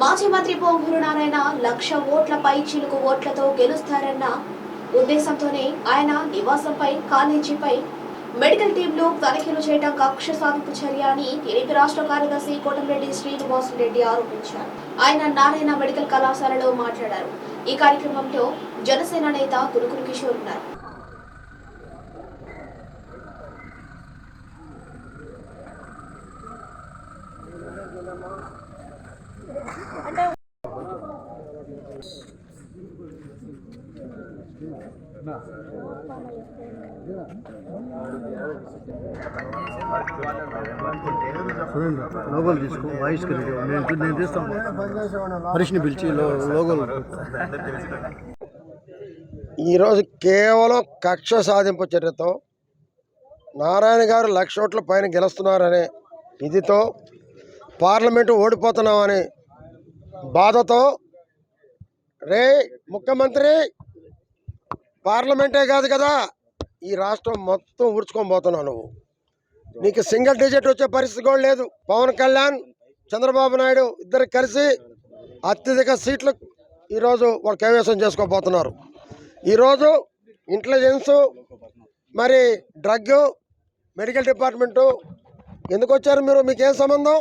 మాజీ మంత్రి పోంగూరు నారాయణ లక్ష ఓట్లపై చిలుకు ఓట్లతో గెలుస్తారన్న ఉద్దేశంతోనే ఆయన నివాసంపై కాలేజీపై మెడికల్ టీంలు తనిఖీలు చేయడం కక్ష సాధింపు చర్య అని టీడీపీ రాష్ట్ర కార్యదర్శి కోటంరెడ్డి శ్రీనివాసులరెడ్డి ఆరోపించారు. ఆయన నారాయణ మెడికల్ కళాశాలలో మాట్లాడారు. ఈ కార్యక్రమంలో జనసేన నేత గురుకులు కిషోర్ ఉన్నారు. చూడండి లోగోలు తీసుకో వాయిస్ రెడీ నేను నేను తీస్తాను. హరీష్ని పిలిచి లోగోలు ఈరోజు కేవలం కక్ష సాధింపు చర్యతో నారాయణ గారు లక్ష ఓట్ల పైన గెలుస్తున్నారనే ఇదితో పార్లమెంటు ఓడిపోతున్నామని బాధతో రే ముఖ్యమంత్రి పార్లమెంటే కాదు కదా ఈ రాష్ట్రం మొత్తం ఊడ్చుకొని నువ్వు. నీకు సింగిల్ డిజిట్ వచ్చే పరిస్థితి కూడా లేదు. పవన్ కళ్యాణ్ చంద్రబాబు నాయుడు ఇద్దరు కలిసి అత్యధిక సీట్లు ఈరోజు వాళ్ళు కైవేశం చేసుకోబోతున్నారు. ఈరోజు ఇంటెలిజెన్సు మరి డ్రగ్ మెడికల్ డిపార్ట్మెంటు ఎందుకు వచ్చారు మీరు? మీకేం సంబంధం?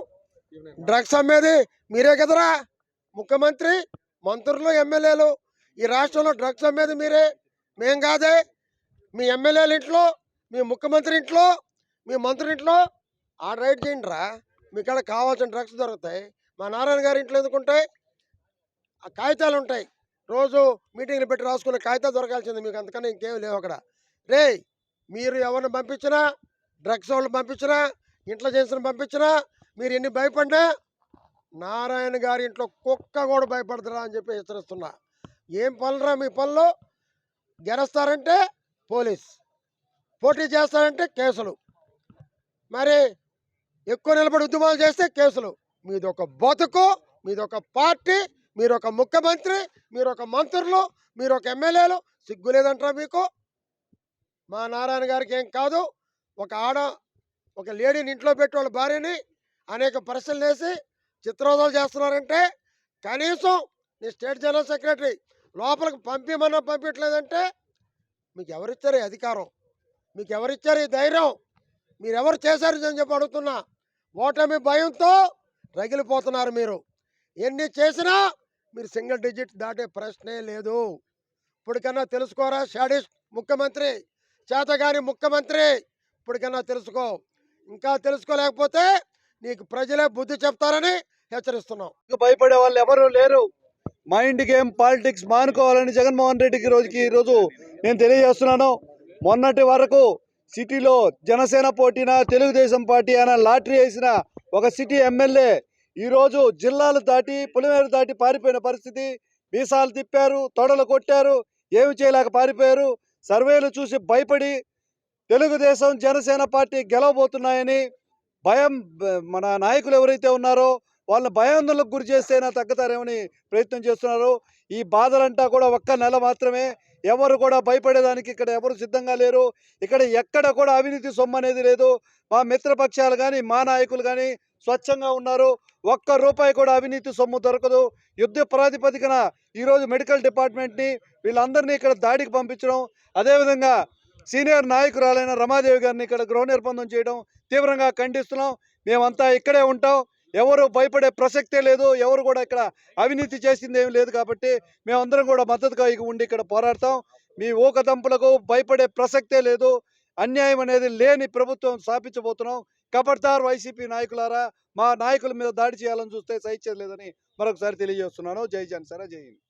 డ్రగ్స్ అమ్మేది మీరే కదరా? ముఖ్యమంత్రి మంత్రులు ఎమ్మెల్యేలు ఈ రాష్ట్రంలో డ్రగ్స్ అమ్మేది మీరే. మేం కాదే. మీ ఎమ్మెల్యేల ఇంట్లో మీ ముఖ్యమంత్రి ఇంట్లో మీ మంత్రి ఇంట్లో ఆ రైడ్ చేయండి రా. మీకాడ కావాల్సిన డ్రగ్స్ దొరుకుతాయి. మా నారాయణ గారి ఇంట్లో ఎందుకుంటాయి ఆ కాగితాలు ఉంటాయి. రోజు మీటింగ్లు పెట్టి రాసుకునే కాగితాలు దొరకాల్సింది మీకు. అంతకన్నా ఇంకేం లేవు అక్కడ. రే మీరు ఎవరిని పంపించినా డ్రగ్స్ వాళ్ళని పంపించినా ఇంట్లో చేసిన పంపించినా మీరు ఎన్ని భయపడినా నారాయణ గారి ఇంట్లో కుక్క కూడా భయపడదురా అని చెప్పి హెచ్చరిస్తున్నా. ఏం పనులురా మీ పనులు? గెలుస్తారంటే పోలీస్ పోటీ చేస్తారంటే కేసులు. మరి ఎక్కువ నిలబడి ఉద్యమాలు చేస్తే కేసులు. మీది ఒక బతుకు మీది ఒక పార్టీ మీరు ఒక ముఖ్యమంత్రి మీరు ఒక మంత్రులు మీరు ఒక ఎమ్మెల్యేలు సిగ్గు లేదంటారా మీకు? మా నారాయణ గారికి ఏం కాదు. ఒక ఆడ ఒక లేడీని ఇంట్లో పెట్టి వాళ్ళ భార్యని అనేక ప్రశ్నలు వేసి చిత్రవదలు చేస్తున్నారంటే కనీసం నీ స్టేట్ జనరల్ సెక్రటరీ లోపలికి పంపించమన్నా పంపించలేదంటే మీకు ఎవరిచ్చారు ఈ అధికారం? మీకు ఎవరిచ్చారు ఈ ధైర్యం? మీరెవరు చేశారు అని చెప్పి అడుగుతున్నా. ఓటమి భయంతో రగిలిపోతున్నారు మీరు. ఎన్ని చేసినా మీరు సింగిల్ డిజిట్ దాటే ప్రశ్నే లేదు. ఇప్పటికన్నా తెలుసుకోరా షాడిస్ట్ ముఖ్యమంత్రి? చేతగాని ముఖ్యమంత్రి? ఇప్పటికన్నా తెలుసుకో. ఇంకా తెలుసుకోలేకపోతే నీకు ప్రజలే బుద్ధి చెప్తారని హెచ్చరిస్తున్నాం భయపడే వాళ్ళు ఎవరు లేరు. మైండ్ గేమ్ పాలిటిక్స్ మానుకోవాలని జగన్మోహన్ రెడ్డికి రోజుకి ఈరోజు నేను తెలియజేస్తున్నాను. మొన్నటి వరకు సిటీలో జనసేన పోటీన తెలుగుదేశం పార్టీ అయినా లాటరీ వేసిన ఒక సిటీ ఎమ్మెల్యే ఈరోజు జిల్లాలు దాటి పులిమేరు దాటి పారిపోయిన పరిస్థితి. వీసాలు తిప్పారు తొడలు కొట్టారు ఏమి చేయలేక పారిపోయారు. సర్వేలు చూసి భయపడి తెలుగుదేశం జనసేన పార్టీ గెలవబోతున్నాయని భయం మన నాయకులు ఎవరైతే ఉన్నారో వాళ్ళని భయాందోళనకు గురి చేస్తేనా తగ్గుతారేమని ప్రయత్నం చేస్తున్నారు. ఈ బాధలంటా కూడా ఒక్క నెల మాత్రమే ఎవరు కూడా భయపడేదానికి ఇక్కడ ఎవరు సిద్ధంగా లేరు. ఇక్కడ ఎక్కడ కూడా అవినీతి సొమ్ము అనేది లేదు. మా మిత్రపక్షాలు కానీ మా నాయకులు కానీ స్వచ్ఛంగా ఉన్నారు. ఒక్క రూపాయి కూడా అవినీతి సొమ్ము దొరకదు. యుద్ధ ప్రాతిపదికన ఈరోజు మెడికల్ డిపార్ట్మెంట్ని వీళ్ళందరినీ ఇక్కడ దాడికి పంపించడం అదేవిధంగా సీనియర్ నాయకురాలైన రమాదేవి గారిని ఇక్కడ గృహ నిర్బంధం చేయడం తీవ్రంగా ఖండిస్తున్నాం. మేమంతా ఇక్కడే ఉంటాం. ఎవరు భయపడే ప్రసక్తే లేదు. ఎవరు కూడా ఇక్కడ అవినీతి చేసింది ఏమి లేదు కాబట్టి మేమందరం కూడా మద్దతుగా ఉండి ఇక్కడ పోరాడతాం. మీ ఊకదంపులకు భయపడే ప్రసక్తే లేదు. అన్యాయం అనేది లేని ప్రభుత్వం స్థాపించబోతున్నాం. కబడ్దార్ వైసీపీ నాయకులారా మా నాయకుల మీద దాడి చేయాలని చూస్తే సహించలేదని మరొకసారి తెలియజేస్తున్నాను. జై జనసేన జై హింద్.